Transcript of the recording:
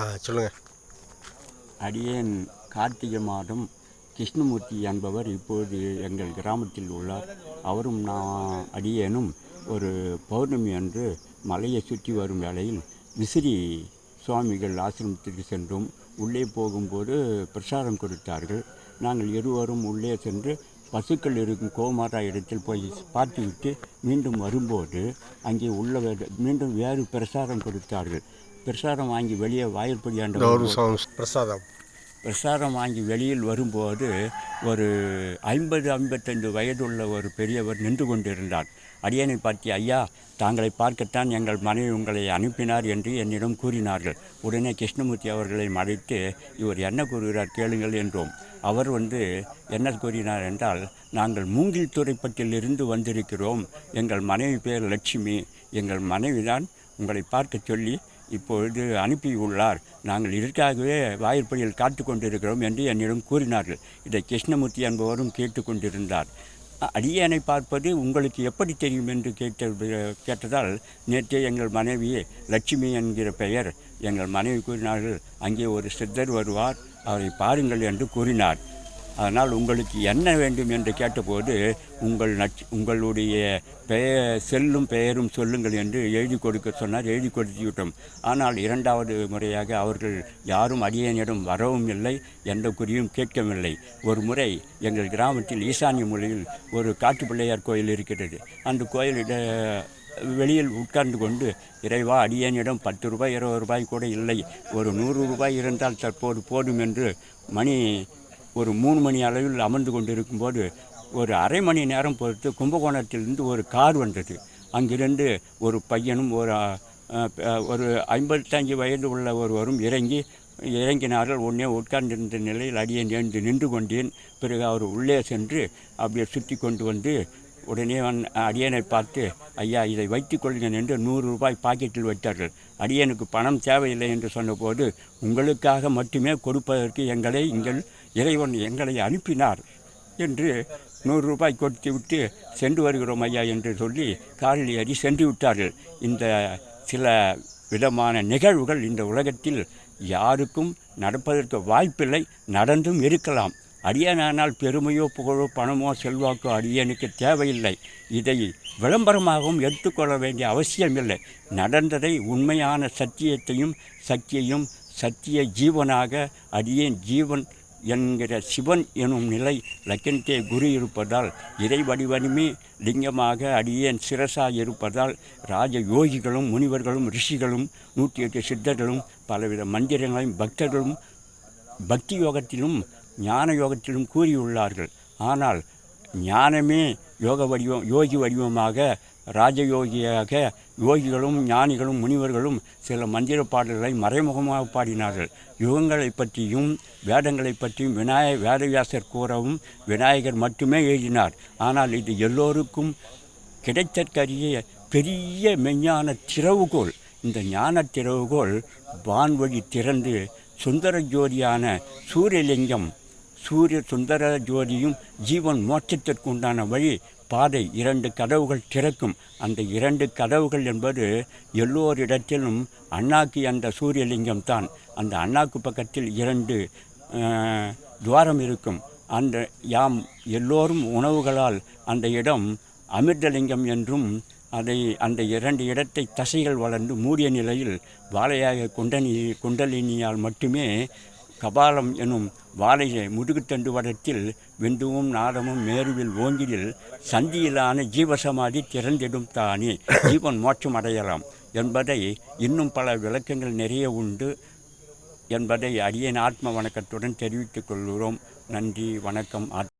ஆ சொல்லுங்கள் அடியேன் கார்த்திகை மாதம் கிருஷ்ணமூர்த்தி என்பவர் இப்போது எங்கள் கிராமத்தில் உள்ளார். அவரும் நான் அடியேனும் ஒரு பௌர்ணமி அன்று மலையை சுற்றி வரும் வேளையில் விசிறி சுவாமிகள் ஆசிரமத்திற்கு சென்றோம் உள்ளே போகும்போது பிரசாதம் கொடுத்தார்கள். நாங்கள் இருவரும் உள்ளே சென்று பசுக்கள் இருக்கும் கோமாரா இடத்தில் போய் பார்த்துவிட்டு மீண்டும் வரும்போது அங்கே உள்ள மீண்டும் வேறு பிரசாதம் கொடுத்தார்கள். பிரசாதம் வாங்கி வெளியே வாயிற்படியாண்ட ஒரு சாங் பிரசாதம். பிரசாதம் வாங்கி வெளியில் வரும்போது ஒரு ஐம்பது ஐம்பத்தைந்து வயதுள்ள ஒரு பெரியவர் நின்று கொண்டிருந்தார். அடியனை பார்த்து ஐயா தாங்களை பார்க்கத்தான் எங்கள் மனைவி உங்களை அனுப்பினார் என்று என்னிடம் கூறினார்கள். உடனே கிருஷ்ணமூர்த்தி அவர்களை மறைத்து இவர் என்ன கூறுகிறார் கேளுங்கள் என்றோம். அவர் வந்து என்ன கூறினார் என்றால் நாங்கள் மூங்கில் துறைப்பட்டிலிருந்து வந்திருக்கிறோம். எங்கள் மனைவி பேர் லட்சுமி. எங்கள் மனைவிதான் உங்களை பார்க்க சொல்லி இப்பொழுது அனுப்பியுள்ளார். நாங்கள் இதற்காகவே வாயிற்படியில் காத்து கொண்டிருக்கிறோம் என்று என்னிடம் கூறினார்கள். இதை கிருஷ்ணமூர்த்தி என்பவரும் கேட்டுக்கொண்டிருந்தார் அ- அடியேனை பார்ப்பது உங்களுக்கு எப்படி தெரியும் என்று கேட்ட கேட்டதால் நேற்றே எங்கள் மனைவி லட்சுமி என்கிற பெயர். எங்கள் மனைவி கூறினார்கள் அங்கே ஒரு சித்தர் வருவார் அவரை பாருங்கள் என்று கூறினார். அதனால் உங்களுக்கு என்ன வேண்டும் என்று கேட்டபோது உங்கள் நட்ச உங்களுடைய பெயர் செல்லும் பெயரும் சொல்லுங்கள் என்று எழுதி கொடுக்க சொன்னார் எழுதி கொடுத்து விட்டோம் ஆனால் இரண்டாவது முறையாக அவர்கள் யாரும் அடியேனிடம் வரவும் இல்லை எந்த குறியும் கேட்கவில்லை. ஒரு முறை எங்கள் கிராமத்தில் ஈசானிய மொழியில் ஒரு காட்டு பிள்ளையார் கோயில் இருக்கிறது. அந்த கோயிலிட வெளியில் உட்கார்ந்து கொண்டு இறைவா அடியேனிடம் பத்து ரூபாய் இருபது ரூபாய் கூட இல்லை. ஒரு நூறு ரூபாய் இருந்தால் தற்போது போதும் என்று மணி ஒரு மூணு மணி அளவில் அமர்ந்து கொண்டிருக்கும்போது ஒரு அரை மணி நேரம் பொறுத்து கும்பகோணத்திலிருந்து ஒரு கார் வந்தது. அங்கிருந்து ஒரு பையனும் ஒரு ஒரு ஐம்பத்தஞ்சு வயது உள்ள ஒருவரும் இறங்கி இறங்கினார்கள். உடனே உட்கார்ந்திருந்த நிலையில் அடியை நேர்ந்து நின்று கொண்டேன். பிறகு அவர் உள்ளே சென்று அப்படியே சுற்றி கொண்டு வந்து உடனே வந் அடியனை பார்த்து ஐயா இதை வைத்து கொள்கிறேன் என்று நூறு ரூபாய் பாக்கெட்டில் வைத்தார்கள். அடியனுக்கு பணம் தேவையில்லை என்று சொன்னபோது உங்களுக்காக மட்டுமே கொடுப்பதற்கு எங்களை எங்கள் இறைவன் எங்களை அனுப்பினார் என்று நூறு ரூபாய் கொடுத்து விட்டு சென்று வருகிறோம் ஐயா என்று சொல்லி காரில் ஏறி சென்று விட்டார்கள். இந்த சில விதமான நிகழ்வுகள் இந்த உலகத்தில் யாருக்கும் நடப்பதற்கு வாய்ப்பில்லை நடந்தும் இருக்கலாம். அடியனானால் பெருமையோ புகழோ பணமோ செல்வாக்கோ அடியனுக்கு தேவையில்லை. இதை விளம்பரமாகவும் எடுத்துக்கொள்ள வேண்டிய அவசியமில்லை. நடந்ததை உண்மையான சத்தியத்தையும் சக்தியையும் சத்திய ஜீவனாக அடியேன் ஜீவன் என்கிற சிவன் எனும் நிலை லக்கணத்தே குரு இருப்பதால் இறை வடிவனுமே லிங்கமாக அடியேன் சிரசாக இருப்பதால் ராஜ யோகிகளும் முனிவர்களும் ரிஷிகளும் நூற்றி எட்டு சித்தர்களும் பலவித மந்திரங்களையும் பக்தர்களும் பக்தி யோகத்திலும் ஞான யோகத்திலும் கூறியுள்ளார்கள். ஆனால் ஞானமே யோக வடிவம் யோகி வடிவமாக ராஜயோகியாக யோகிகளும் ஞானிகளும் முனிவர்களும் சில மந்திர பாடல்களை மறைமுகமாக பாடினார்கள். யுகங்களை பற்றியும் வேதங்களை பற்றியும் விநாய வேதவியாசர் கூறவும் விநாயகர் மட்டுமே எழுதினார். ஆனால் இது எல்லோருக்கும் கிடைத்தற்கரிய பெரிய மெஞ்ஞான திறவுகோல் இந்த ஞான திறவுகோல் வான்வழி திறந்து சுந்தர ஜோதியான சூரியலிங்கம் சூரிய சுந்தர ஜோதியும் ஜீவன் மோட்சத்திற்கு உண்டான வழி பாதை இரண்டு கதவுகள் திறக்கும். அந்த இரண்டு கதவுகள் என்பது எல்லோரிடத்திலும் அண்ணாக்கு அந்த சூரியலிங்கம் தான் அந்த அண்ணாக்கு பக்கத்தில் இரண்டு துவாரம் இருக்கும். அந்த யாம் எல்லோரும் உணவுகளால் அந்த இடம் அமிர்தலிங்கம் என்றும் அதை அந்த இரண்டு இடத்தை தசைகள் வளர்ந்து மூடிய நிலையில் வாழையாக குண்டனி குண்டலினியால் மட்டுமே கபாலம் எனும் வாழையை முதுகுத்தண்டு வடத்தில் விந்துவும் நாதமும் மேருவில் ஓங்கிடில் சந்தியிலான ஜீவசமாதி திறந்திடும் தானே ஜீவன் மோட்சம் அடையலாம் என்பதை இன்னும் பல விளக்கங்கள் நிறைய உண்டு என்பதை அரியன் ஆத்ம வணக்கத்துடன் தெரிவித்துக் கொள்கிறோம். நன்றி வணக்கம் ஆத்